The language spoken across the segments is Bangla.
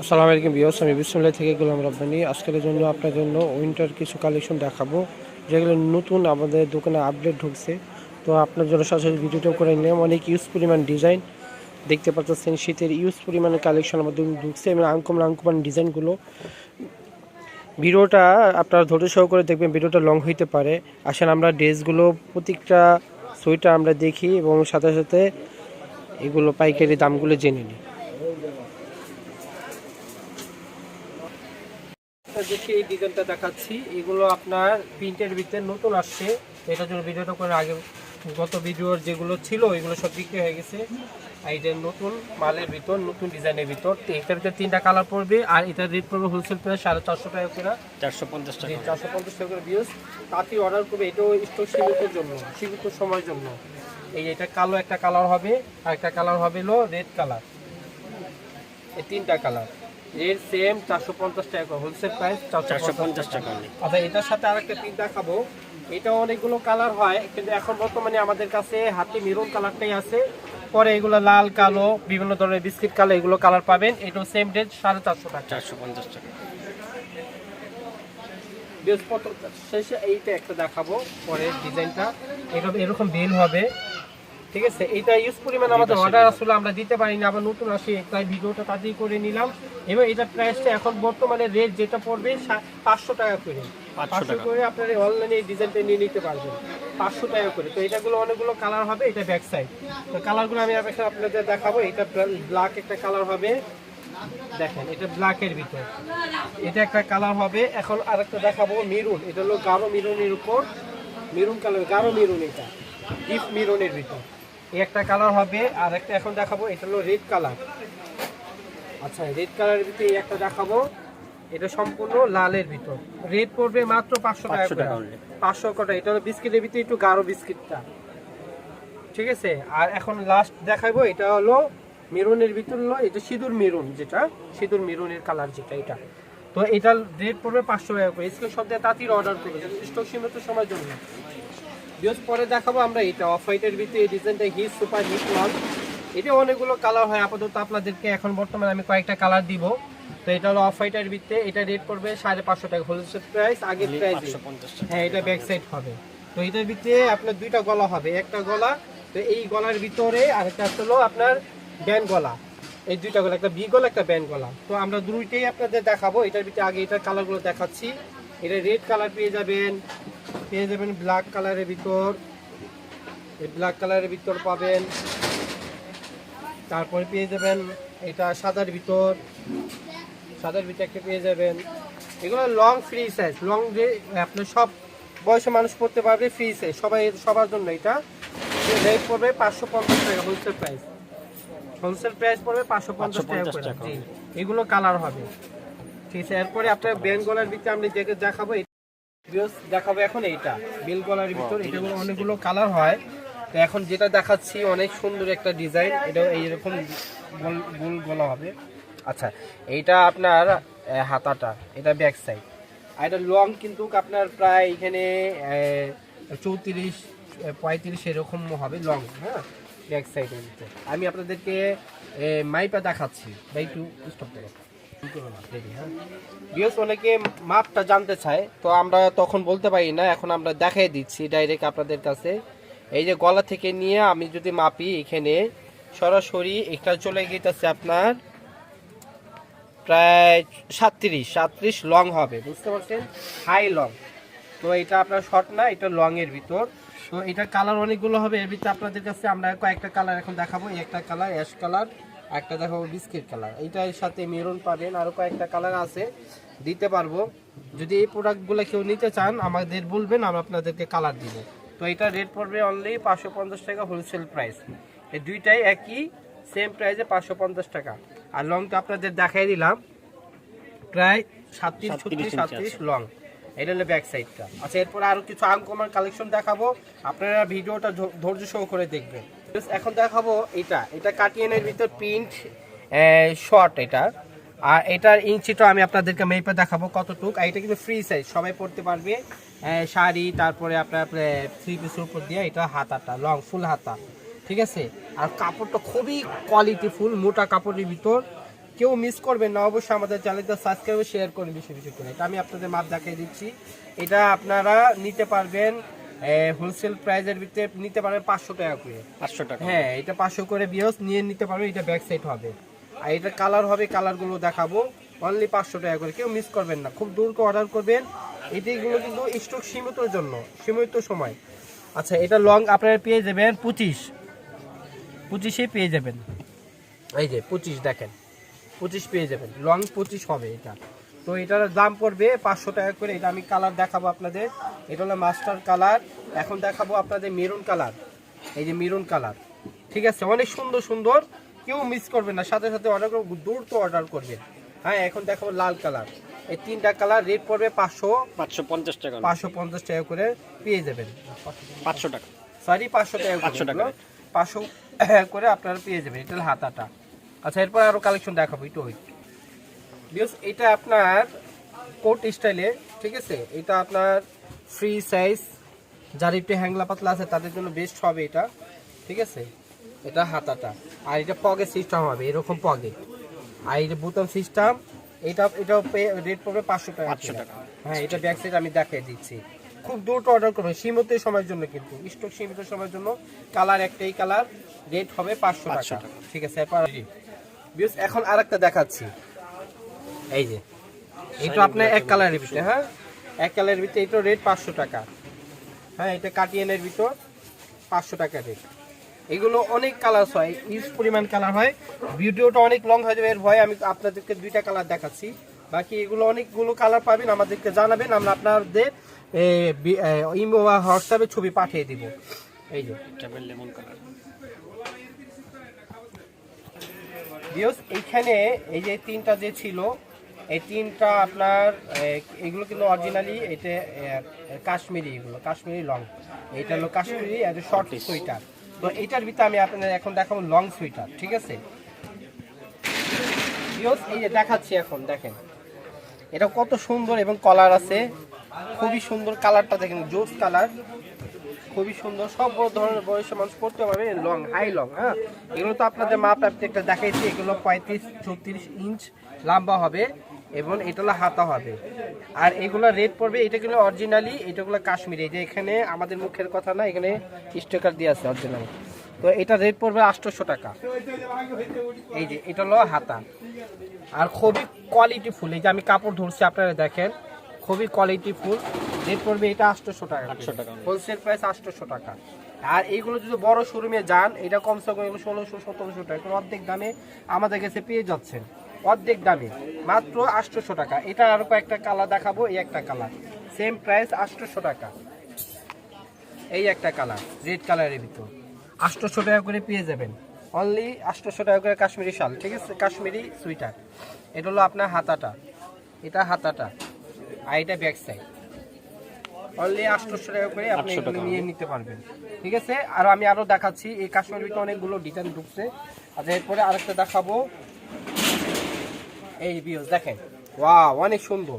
আসসালামু আলাইকুম বিয়স আমি বিসমুল্লাহ থেকে গোলাম রব্বানি। আজকের জন্য আপনার জন্য উইন্টার কিছু কালেকশন দেখাবো, যেগুলো নতুন আমাদের দোকানে আপডেট ঢুকছে। তো আপনার জন্য সরাসরি ভিডিওটা করে নিলাম। অনেক ইউজ পরিমাণ ডিজাইন, দেখতে পাচ্ছেন শীতের ইউজ পরিমাণের কালেকশন আমাদের ঢুকছে এবং আঙ্কমান আঙ্কমান ডিজাইনগুলো। ভিডিওটা আপনারা ধৈর্য সহ করে দেখবেন, ভিডিওটা লং হইতে পারে। আসেন আমরা ড্রেসগুলো, প্রত্যেকটা সোয়েটার আমরা দেখি এবং সাথে সাথে এগুলো পাইকারি দামগুলো জেনে নিই। দেখি এই ডিজাইনটা দেখাচ্ছি এগুলো আপনার প্রিন্টের ভিতরে নতুন আসছে। এটার জন্য ভিডিওটা করে আগে গত ভিডিওর যেগুলো ছিল এগুলো সব বিক্রি হয়ে গেছে। আর এটা নতুন মালের ভিতর নতুন ডিজাইনের ভিতর তো এটার ভিতরে তিনটা কালার পড়বে আর এটার রেট পড়বে হোলসেল প্রাইস সাড়ে চারশো টাকা করে। চারশো পঞ্চাশ টাকা। চারশো পঞ্চাশ টাকা করে বিউজ তাতেই অর্ডার করবে এটাও স্টোর সীমিতের জন্য সীমিত সময়ের জন্য। এই এটা কালো একটা কালার হবে আর একটা কালার হবে হলো রেড কালার এই তিনটা কালার রেড সেম চারশো পঞ্চাশ টাকা হোলসেল প্রাইস চারশো পঞ্চাশ টাকা। আচ্ছা এটার সাথে আরেকটা প্রিন্ট দেখাবো। এটা অনেকগুলো কালার হয় কিন্তু এখন বর্তমানে আমাদের কাছে হাতে মেরুন কালারটাই আছে। পরে এগুলো লাল কালো বিভিন্ন ধরনের বিস্কিট কালার এগুলো কালার পাবেন। এটাও সেম রেট সাড়ে চারশো টাকা। চারশো পঞ্চাশ টাকা। বৃহস্পতি শেষে এইটা একটা দেখাবো পরে ডিজাইনটা এরকম এরকম বেল হবে। ঠিক আছে? এইটা ইউজ পরিমাণ আমাদের অর্ডার আসলে আমরা দিতে পারিনি আবার নতুন আসি তাই ভিডিওটা তাড়াতাড়ি করে নিলাম। এবং এটা প্রাইসটা এখন বর্তমানে রেট যেটা পড়বে পাঁচশো টাকা করে। 500 পাঁচশো টাকা। করে আপনারা অনলাইনে এই ডিজাইনটা নিয়ে নিতে পারবেন। পাঁচশো টাকা করে। তো এটাগুলো অনেকগুলো কালার হবে এটা ব্যাক সাইড তো কালারগুলো আমি আপনাকে- আপনাদের দেখাবো। এটা ব্ল্যাক একটা কালার হবে। দেখেন এটা ব্ল্যাকের ভিতর। এটা একটা কালার হবে। এখন আরেকটা দেখাবো মেরুন এটা হলো গাঢ় মেরুনের উপর। মেরুন কালার গাঢ় মেরুন এটা। ডিপ মেরুনের ভিতর। একটা কালার হবে আর একটা এখন দেখাবো এটা হলো রেড কালার আচ্ছা রেড কালারের ভিতরে একটা দেখাবো। এটা সম্পূর্ণ লালের ভিতর। রেড পড়বে মাত্র পাঁচশো টাকা 500 করে। পাঁচশো কটা। এটা হলো বিস্কিটের ভিতরে একটু গাঢ় বিস্কিটটা। ঠিক আছে? আর এখন লাস্ট দেখাবো এটা হলো মেরুনের ভিতর হলো এটা সিঁদুর মেরুন যেটা সিঁদুর মেরুনের কালার যেটা এটা। তো এটা রেট পড়বে পাঁচশো টাকা করে। স্ক্রিন শপ দিয়ে তাঁতির অর্ডার করবে। স্টক সীমিত সময়ের জন্য। বিয়স পরে দেখাবো আমরা এটা। অফ হোয়াইটের ভিতরে এই ডিজাইনটা হিট সুপার হিট ওয়ান এটা অনেকগুলো কালার হয়। আপাতত আপনাদেরকে এখন বর্তমানে আমি কয়েকটা কালার দিব। তো এটা হলো অফ হোয়াইটের ভিতরে এটা রেট পড়বে সাড়ে পাঁচশো টাকা। হোলসেল প্রাইস আগের প্রাইস হ্যাঁ এটা ব্যাক সাইড হবে। তো এটার ভিতরে আপনার দুইটা গলা হবে। একটা গলা তো এই গলার ভিতরে আরেকটা হলো আপনার ব্যান্ড গলা। এই দুইটা গলা একটা বি গলা একটা ব্যান্ড গলা। তো আমরা দুইটাই আপনাদের দেখাবো। এটার ভিতরে আগে এটার কালারগুলো দেখাচ্ছি। এটা রেড কালার পেয়ে যাবেন। পেয়ে যাবেন ব্ল্যাক কালারের ভিতর। এই ব্ল্যাক কালারের ভিতর পাবেন। তারপরে পেয়ে যাবেন এটা সাদার ভিতর। সাদার ভিতরে একটা পেয়ে যাবেন। এগুলো লং ফ্রি সাইজ লং যে আপনার সব বয়সে মানুষ পড়তে পারবে ফ্রি সাইজ সবাই সবার জন্য এটা। রেট পড়বে পাঁচশো পঞ্চাশ টাকা হোলসেল প্রাইস হোলসেল প্রাইস পড়বে পাঁচশো পঞ্চাশ টাকা করে। এগুলো কালার হবে। ঠিক আছে এরপরে আপনার বেঙ্গলার ভিতরে আমি দেখে দেখাবো দেখাবো এখন এইটা। বেল গলার ভিতর এটাগুলো অনেকগুলো কালার হয়। তো এখন যেটা দেখাচ্ছি, অনেক সুন্দর একটা ডিজাইন এটা এইরকম গোল গোল হবে। আচ্ছা এইটা আপনার হাতাটা। এটা ব্যাক সাইড আর এটা লং কিন্তু আপনার প্রায় এখানে চৌত্রিশ পঁয়ত্রিশ এরকম হবে লং হ্যাঁ? ব্যাক সাইডের আমি আপনাদেরকে মাইপা দেখাচ্ছি। বা একটু স্টপ করো। বিয়স অনেকে মাপটা জানতে চায়, তো আমরা তখন বলতে পারি না, এখন আমরা দেখাই দিচ্ছি ডাইরেক্ট আপনাদের কাছে। এই যে গলা থেকে নিয়ে আমি যদি মাপি এখানে, সরাসরি এটা চলে গেছে আপনার প্রায় সাতত্রিশ সাতত্রিশ লং হবে, বুঝতে পারছেন? হাই লং তো এটা আপনার শর্ট না, এটা লং এর ভিতর। তো এটা কালার অনেকগুলো হবে, এর ভিতরে আপনাদের কাছে আমরা কয়েকটা কালার এখন দেখাবো, একটা কালার অ্যাশ কালার একটা দেখাবো বিস্কিট কালার। এইটার সাথে মেরুন পাবেন আরও কয়েকটা কালার আছে দিতে পারব। যদি এই প্রোডাক্টগুলো কেউ নিতে চান আমাদের বলবেন আমরা আপনাদেরকে কালার দিব। তো এটা রেট পড়বে অনলি পাঁচশো পঞ্চাশ টাকা হোলসেল প্রাইস এই দুইটাই একই সেম প্রাইসে পাঁচশো পঞ্চাশ টাকা। আর লংটা আপনাদের দেখাই দিলাম। প্রায় সাতত্রিশ ছত্রিশ সাতত্রিশ লং এটা হলো ব্যাক সাইডটা আচ্ছা এরপর আরও কিছু আনকমন কালেকশন দেখাবো। আপনারা ভিডিওটা ধৈর্য সহ করে দেখবেন। এখন দেখাবো এটা। এটা কাটিয়েনের ভিতর প্রিন্ট শর্ট এটা। আর এটার ইঞ্চিটা আমি আপনাদেরকে মেপে দেখাবো কতটুক। আর এটা কিন্তু ফ্রি সাইজ সবাই পড়তে পারবে। শাড়ি, তারপরে আপনার থ্রি পিসের উপর দিয়ে এটা হাতাটা লং ফুল হাতা। ঠিক আছে? আর কাপড়টা খুবই কোয়ালিটি ফুল মোটা কাপড়ের ভিতর। কেউ মিস করবেন না, অবশ্যই আমাদের চ্যানেলটা সাবস্ক্রাইব শেয়ার করুন বেশি বেশি করে। এটা আমি আপনাদের মাপ দেখিয়ে দিচ্ছি। এটা আপনারা নিতে পারবেন হোলসেল প্রাইজের ভিতরে নিতে পারবেন পাঁচশো টাকা করে। পাঁচশো টাকা। হ্যাঁ এটা পাঁচশো করে বিয়স নিয়ে নিতে পারবেন এটা ব্যাক সাইড হবে। আর এটা কালার হবে কালারগুলো দেখাবো। অনলি পাঁচশো টাকা করে কেউ মিস করবেন না। খুব দ্রুত অর্ডার করবেন। এটিগুলো কিন্তু স্টক সীমিতর জন্য সীমিত সময়। আচ্ছা এটা লং আপনারা পেয়ে যাবেন পঁচিশ। পঁচিশে পেয়ে যাবেন। এই যে পঁচিশ দেখেন। পঁচিশ পেয়ে যাবেন। লং পঁচিশ হবে এটা। তো এটার দাম পড়বে পাঁচশো টাকা করে। এটা আমি কালার দেখাবো আপনাদের। এটা হলো মাস্টার কালার। এখন দেখাবো আপনাদের মেরুন কালার। এই যে মেরুন কালার। ঠিক আছে? অনেক সুন্দর সুন্দর। কেউ মিস করবেন না। সাথে সাথে অর্ডার দূর তো অর্ডার করবেন হ্যাঁ এখন দেখাবো লাল কালার। এই তিনটা কালার রেট পড়বে পাঁচশো পাঁচশো পঞ্চাশ টাকা। পাঁচশো পঞ্চাশ টাকা করে পেয়ে যাবেন। পাঁচশো টাকা। সরি পাঁচশো টাকা 500 টাকা। পাঁচশো করে আপনারা পেয়ে যাবেন। এটা হলো হাতাটা। আচ্ছা এরপর আরও কালেকশন দেখাবো। একটু ওই বিকজ এটা আপনার কোট স্টাইলে ঠিক আছে? এটা আপনার ফ্রি সাইজ যার একটু হ্যাংলা পাতলা আছে তাদের জন্য বেস্ট হবে এটা ঠিক আছে? এটা হাতাটা। আর এটা পকেট সিস্টেম হবে এরকম পকেট আর এটা বোতাম সিস্টেম এটা এটা রেট পড়বে পাঁচশো টাকা 500 করে। টাকা। হ্যাঁ এটা ব্যাক সাইড আমি দেখিয়ে দিচ্ছি। খুব দ্রুত অর্ডার করবেন সীমিত সময়ের জন্য কিন্তু। স্টক সীমিত সময়ের জন্য কালার একটাই কালার রেট হবে পাঁচশো 500 টাকা। ঠিক আছে এখন আরেকটা দেখাচ্ছি। এই যে এটা আপনার এক কালারের ভিতরে হ্যাঁ? এক কালারের ভিতরে এটা রেট পাঁচশো টাকা। হ্যাঁ এটা কাটিয়েনের ভিতর পাঁচশো টাকা রেট এগুলো অনেক কালার হয় ইউজ পরিমাণ কালার হয়। ভিডিওটা অনেক লং হয়ে যাবে এর ভয়ে আমি আপনাদেরকে দুইটা কালার দেখাচ্ছি। বাকি এগুলো অনেকগুলো কালার পাবেন আমাদেরকে জানাবেন আমরা আপনাদের ইমো বা হোয়াটসঅ্যাপে ছবি পাঠিয়ে দিব। এই যে। লেমন কালার এইখানে এই যে তিনটা যে ছিল এই তিনটা আপনার এগুলো কিন্তু অরিজিনালি এটা কাশ্মীরি এগুলো কাশ্মীরি লং এটা হলো কাশ্মীরি আর শর্ট সোয়েটার তো এইটার ভিতরে আমি আপনাদের এখন দেখাবো লং সোয়েটার ঠিক আছে? বিয়স এই যে দেখাচ্ছি এখন দেখেন। এটা কত সুন্দর এবং কলার আছে। খুবই সুন্দর কালারটা দেখেন জোস কালার খুবই সুন্দর সব বড় ধরনের বয়সের মানুষ করতে পারবে লং হাই লং হ্যাঁ? এগুলো তো আপনাদের মাপ আপনি একটা দেখাইছি এগুলো পঁয়ত্রিশ চৌত্রিশ ইঞ্চ লম্বা হবে। এবং এটা হলো হাতা হবে। আর এগুলো রেট পড়বে এটা গুলো অরিজিনালি এটাগুলো কাশ্মীরি। এই যে এখানে আমাদের মুখের কথা না এখানে স্টিকার দিয়ে আছে অরিজিনাল তো এটা রেট পড়বে আটশোশো টাকা। এই যে এটা হলো হাতা। আর খুবই কোয়ালিটি ফুল এই যে আমি কাপড় ধরছি আপনারা দেখেন খুবই কোয়ালিটি ফুল রেট পড়বে এটা আটশোশো টাকা 800 টাকা। হোলসেল প্রাইস আটশোশো টাকা। আর এইগুলো যদি বড় শোরুমে যান এটা কমসে কম ষোলোশো সতেরোশো টাকা। অর্ধেক দামে আমাদের কাছে পেয়ে যাচ্ছেন। অর্ধেক দামে। মাত্র আটশোশো টাকা। এটা আরও কয়েকটা কালার দেখাবো এই একটা কালার সেম প্রাইস আটশোশো টাকা। এই একটা কালার রেড কালারের ভিতর। আটশোশো টাকা করে পেয়ে যাবেন। অনলি আটশোশো টাকা করে কাশ্মীরি শাল ঠিক আছে? কাশ্মীরি সুইটার এটা হলো আপনার হাতাটা। এটা হাতাটা। আর এটা ব্যাক সাইড অনলি আটশোশো টাকা করে আপনি এগুলো নিয়ে নিতে পারবেন। ঠিক আছে? আর আমি আরও দেখাচ্ছি এই কাশ্মীর ভিতরে অনেকগুলো ডিজাইন ঢুকছে। আর এরপরে আরেকটা দেখাবো। এই বিয়স দেখেন। ওয়াও অনেক সুন্দর।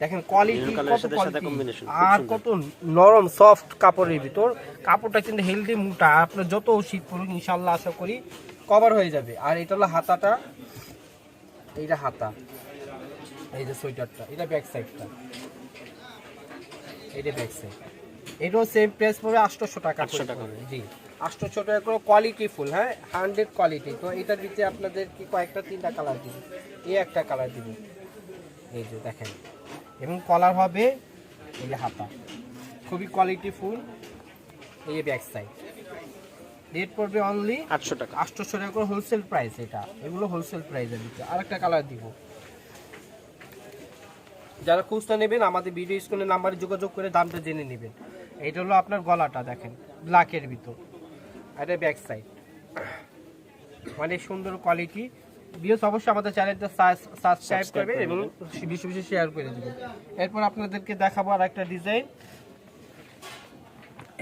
দেখেন কোয়ালিটি কত আর কত নরম সফট কাপড়ের ভিতর। কাপড়টা কিন্তু হেলদি মোটা। আপনার যত শীত পড়ুক ইনশাল্লাহ আশা করি কভার হয়ে যাবে। আর এটা হলো হাতাটা। এইটা হাতা। এই যে সোয়েটারটা। এটা ব্যাক সাইডটা এইটা ব্যাক সাইড এটাও সেম প্রাইস পড়বে আটশোশো টাকা 800 টাকা। করে। জি। আটশোশো টাকা করে কোয়ালিটি ফুল হ্যাঁ? হান্ড্রেড কোয়ালিটি তো এটার ভিতরে আপনাদের কি কয়েকটা তিনটা কালার দিবে? এই একটা কালার দিবে। এই যে দেখেন। এবং কলার হবে এই যে হাতা। খুবই কোয়ালিটি ফুল। এই যে ব্যাক সাইড রেট পড়বে অনলি আটশো টাকা। আটশোশো টাকা করে হোলসেল প্রাইস এটা। এগুলো হোলসেল প্রাইসের ভিতরে। আরেকটা কালার দিব। যারা খুচরা নেবেন আমাদের ভিডিও স্ক্রিনের নাম্বারে যোগাযোগ করে দামটা জেনে নেবেন। এইটা হলো আপনার গলাটা দেখেন। ব্ল্যাকের ভিতর। এটা ব্যাক সাইড অনেক সুন্দর কোয়ালিটি বিয়স অবশ্যই আমাদের চ্যানেলটা সাবস্ক্রাইব করবে এবং বেশি বেশি শেয়ার করে দেবেন এরপর আপনাদেরকে দেখাবো আর একটা ডিজাইন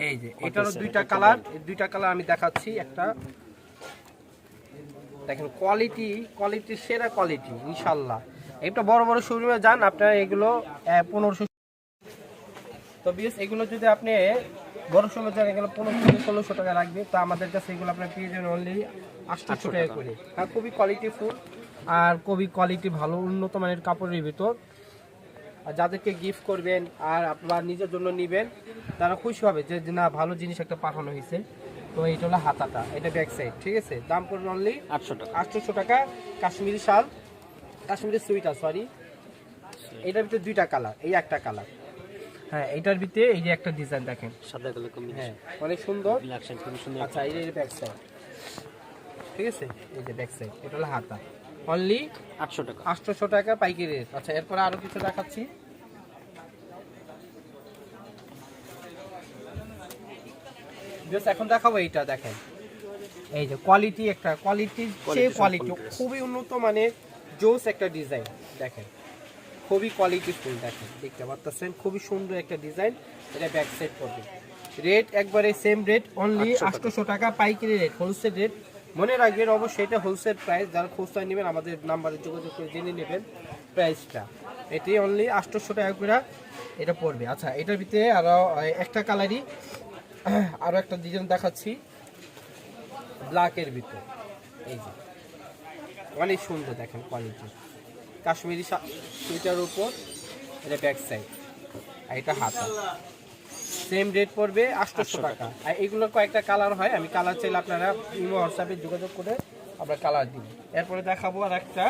এই যে এটারও দুইটা কালার দুইটা কালার আমি দেখাচ্ছি। একটা দেখেন কোয়ালিটি কোয়ালিটি সেরা কোয়ালিটি ইনশাল্লাহ। একটা বড় বড় শোরুমে যান আপনারা এগুলো পনেরোশো তো বিএস এগুলো যদি আপনি বড় সময় যান এগুলো পনেরো থেকে ষোলোশো টাকা লাগবে। তো আমাদের কাছে এগুলো আপনার পেয়ে যাবেন অনলি আটশো টাকা করে। হ্যাঁ খুবই কোয়ালিটি ফুল আর খুবই কোয়ালিটি ভালো উন্নত মানের কাপড়ের ভিতর। আর যাদেরকে গিফট করবেন আর আপনার নিজের জন্য নেবেন তারা খুশি হবে যে না ভালো জিনিস একটা পাঠানো হয়েছে। তো এইটা হলো হাতাটা এটা ব্যাক সাইড ঠিক আছে? দাম পড়বে অনলি আটশো টাকা। আটশোশো টাকা কাশ্মীরি শাল কাশ্মীরি সুইটার সরি এটার ভিতরে দুইটা কালার এই একটা কালার হ্যাঁ এটার ভিতরে এই যে একটা ডিজাইন দেখেন। সাদা কালার হ্যাঁ কম্বিনেশন অনেক সুন্দর। খুবই সুন্দর আচ্ছা এই যে ব্যাক সাইড ঠিক আছে? এই যে ব্যাক সাইড এটা হলো হাতা। অনলি আটশো টাকা। আটশোশো টাকা পাইকারি রেট আচ্ছা এরপরে আরও কিছু দেখাচ্ছি। Just এখন দেখাবো এইটা দেখেন। এই যে কোয়ালিটি একটা চেয়ে Quality কোয়ালিটি খুবই উন্নত মানের জোস একটা ডিজাইন দেখেন। খুবই কোয়ালিটি ফুল দেখেন দেখতে পাচ্ছেন? খুবই সুন্দর একটা ডিজাইন এটা ব্যাক সাইড করবে রেট একবারে সেম রেট অনলি 800 টাকা। আটশোশো টাকা পাইকারি রেট হোলসেল রেট মনে রাখবেন অবশ্যই এটা হোলসেল প্রাইস যারা খুচরা নেবেন আমাদের নাম্বারে যোগাযোগ করে জেনে নেবেন প্রাইসটা এটি অনলি আটশোশো টাকা করে এটা পড়বে। আচ্ছা এটার ভিতরে আরও আহ, একটা কালারই আরও একটা ডিজাইন দেখাচ্ছি। ব্ল্যাকের ভিতর। এই যে অনেক সুন্দর দেখেন কোয়ালিটি কাশ্মীরি সুইটার উপর এটা ব্যাক সাইড আর এটা হাতা। সেম রেট পড়বে আটশোশো টাকা। আর এগুলোর কয়েকটা কালার হয় আমি কালার চাইলে আপনারা ইমো হোয়াটসঅ্যাপে যোগাযোগ করে আমরা কালার দিব এরপরে দেখাবো আর একটা।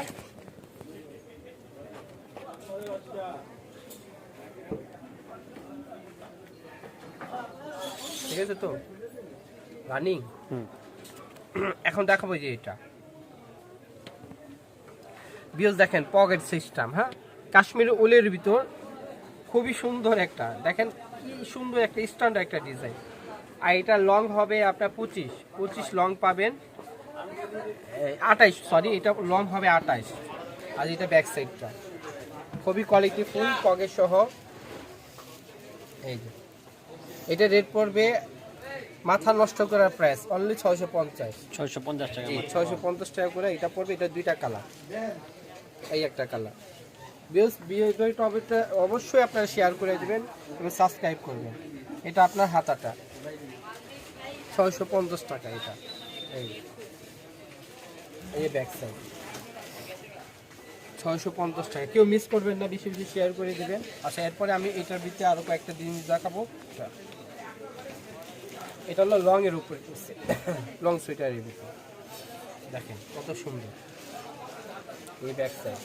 ঠিক আছে তো? রানিং হুম। এখন দেখাবো যে এটা। বিয়স দেখেন পকেট সিস্টেম হ্যাঁ? কাশ্মীর উলের ভিতর খুবই সুন্দর একটা দেখেন কি সুন্দর একটা স্ট্যান্ডার্ড একটা ডিজাইন আর এটা লং হবে আপনার পঁচিশ পঁচিশ লং পাবেন আঠাইশ সরি এটা লং হবে আটাইশ আর এটা ব্যাক সাইডটা খুবই কোয়ালিটি ফুল পকেট সহ। এই যে এটা রেট পড়বে মাথা নষ্ট করার প্রাইস অনলি ছয়শো পঞ্চাশ। ছয়শো পঞ্চাশ টাকা। ছয়শো পঞ্চাশ টাকা করে এটা পড়বে এটা দুইটা কালার এই একটা কালার বিউস ভিডিওটা অবশ্যই- অবশ্যই আপনারা শেয়ার করে দেবেন এবং সাবস্ক্রাইব করবেন। এটা আপনার হাতাটা। ছয়শো পঞ্চাশ টাকা এটা। এই। এই ব্যাক সাইড ছয়শো পঞ্চাশ টাকা। কেউ মিস করবেন না, বেশি বেশি শেয়ার করে দেবেন। আচ্ছা এরপরে আমি এটার ভিতরে আরও কয়েকটা জিনিস দেখাবো। এটা হলো লং এর উপরে লং সুইটারের ভিতরে দেখেন কত সুন্দর। এই ব্যাক সাইড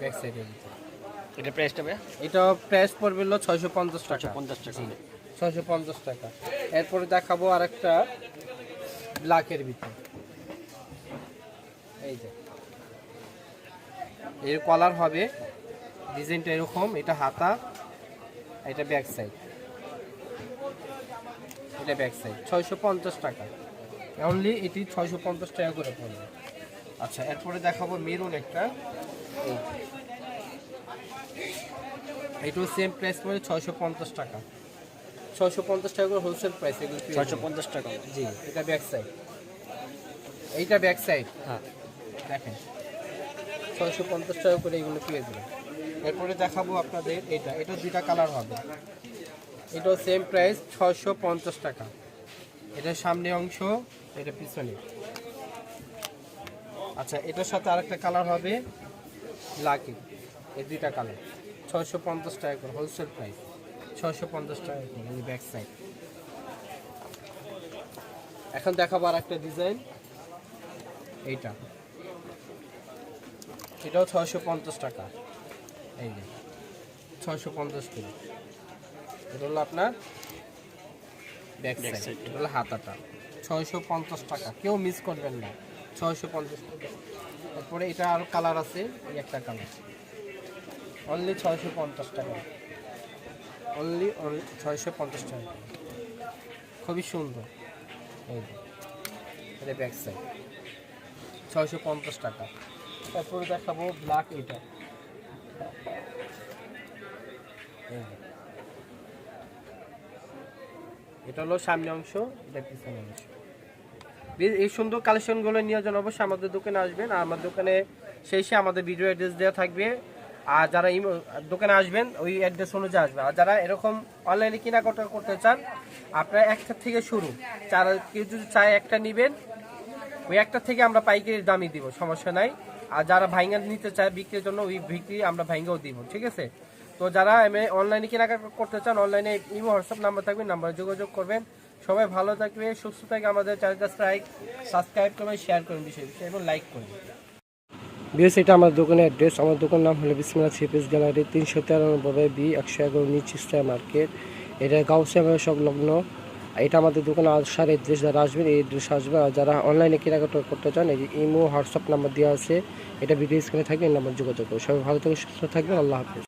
ব্যাক ভিতরে। এটা প্রাইসটা ভাই এটা প্রাইস পড়বে হলো ছয়শো পঞ্চাশ টাকা। পঞ্চাশ টাকা। ছয়শো পঞ্চাশ টাকা। এরপরে দেখাবো আর একটা ব্ল্যাকের ভিতর। এই যে। এর কলার হবে ডিজাইনটা এরকম এটা হাতা এটা ব্যাক সাইড এটা ব্যাক সাইড ছয়শো পঞ্চাশ টাকা। অনলি এটি ছয়শো পঞ্চাশ টাকা করে পড়বে। আচ্ছা এরপরে দেখাবো মেরুন একটা। এটাও সেম প্রাইস পড়ে ছয়শো পঞ্চাশ টাকা। ছয়শো পঞ্চাশ টাকা করে হোলসেল প্রাইস এগুলো ছয়শো পঞ্চাশ টাকা। জি এটা ব্যাক সাইড এইটা ব্যাক সাইড হ্যাঁ। দেখেন ছয়শো পঞ্চাশ টাকা করে এগুলো পেয়ে যাবেন। এরপরে দেখাবো আপনাদের এটা। এটা দুটা কালার হবে। এটাও সেম প্রাইস ছয়শো পঞ্চাশ টাকা। এটা সামনে অংশ এটা পিছনে। আচ্ছা এটার সাথে আরেকটা কালার হবে লাকি এই দুইটা কালার ছয়শো পঞ্চাশ টাকা করে হোলসেল প্রাইস ছয়শো পঞ্চাশ টাকা করে এই ব্যাক সাইড এখন দেখাবো আর একটা ডিজাইন এইটা। এটাও ছয়শো পঞ্চাশ টাকা। এই যে ছয়শো পঞ্চাশ করে। এটা হলো আপনার ব্যাক সাইড এটা হলো হাতাটা। ছয়শো পঞ্চাশ টাকা। কেউ মিস করবেন না। ছয়শো পঞ্চাশ টাকা। তারপরে এটা আরও কালার আছে, এই একটা কালার অনলি ছয়শো পঞ্চাশ টাকা। অনলি ছয়শো পঞ্চাশ টাকা। খুবই সুন্দর। এই এটা ব্যাক সাইড ছয়শো পঞ্চাশ টাকা। তারপরে দেখাবো ব্ল্যাক এটা এই যে। এটা হলো সামনে অংশ, এটা পিছনে অংশ। এই সুন্দর কালেকশনগুলো নিয়ে যেন অবশ্যই আমাদের দোকানে আসবেন। আর আমার দোকানে শেষে আমাদের ভিডিও অ্যাড্রেস দেওয়া থাকবে। আর যারা দোকানে আসবেন, ওই অ্যাড্রেস অনুযায়ী আসবে। আর যারা এরকম অনলাইনে কেনাকাটা করতে চান, আপনারা একটা থেকে শুরু। চার কেউ যদি চায় একটা নেবেন, ওই একটা থেকে আমরা পাইকারি দামই দিব, সমস্যা নাই। আর যারা ভাইঙ্গা নিতে চায় বিক্রির জন্য, ওই বিক্রি আমরা ভাইঙ্গাও দিব, ঠিক আছে? তো যারা অনলাইনে কেনাকাটা করতে চান অনলাইনে ইমো হোয়াটসঅ্যাপ নাম্বার থাকবে নাম্বারে যোগাযোগ করবেন। সবাই ভালো থাকবে, সুস্থ থাকে আমাদের চ্যানেলটা লাইক সাবস্ক্রাইব করবেন শেয়ার করবেন বিষয় বিষয়, এবং লাইক করবেন। বিএস, এটা আমার দোকানের অ্যাড্রেস আমার দোকান নাম হলো বিসমিল্লা সিপিএস গ্যালারি, তিনশো তেরানব্বই বি, একশো এগারো নিচ মার্কেট। এটা গাউসিয়া সংলগ্ন। এটা আমাদের দোকানে আসার অ্যাড্রেস যারা আসবেন, এই অ্যাড্রেস আসবে আর যারা অনলাইনে কেনাকাটা করতে চান, এই যে ইমো হোয়াটসঅ্যাপ নাম্বার দেওয়া আছে, এটা ভিডিও স্ক্রিনে থাকবে, এই নাম্বার যোগাযোগ করবে সবাই ভালো থেকে সুস্থ থাকবেন, আল্লাহ হাফিজ।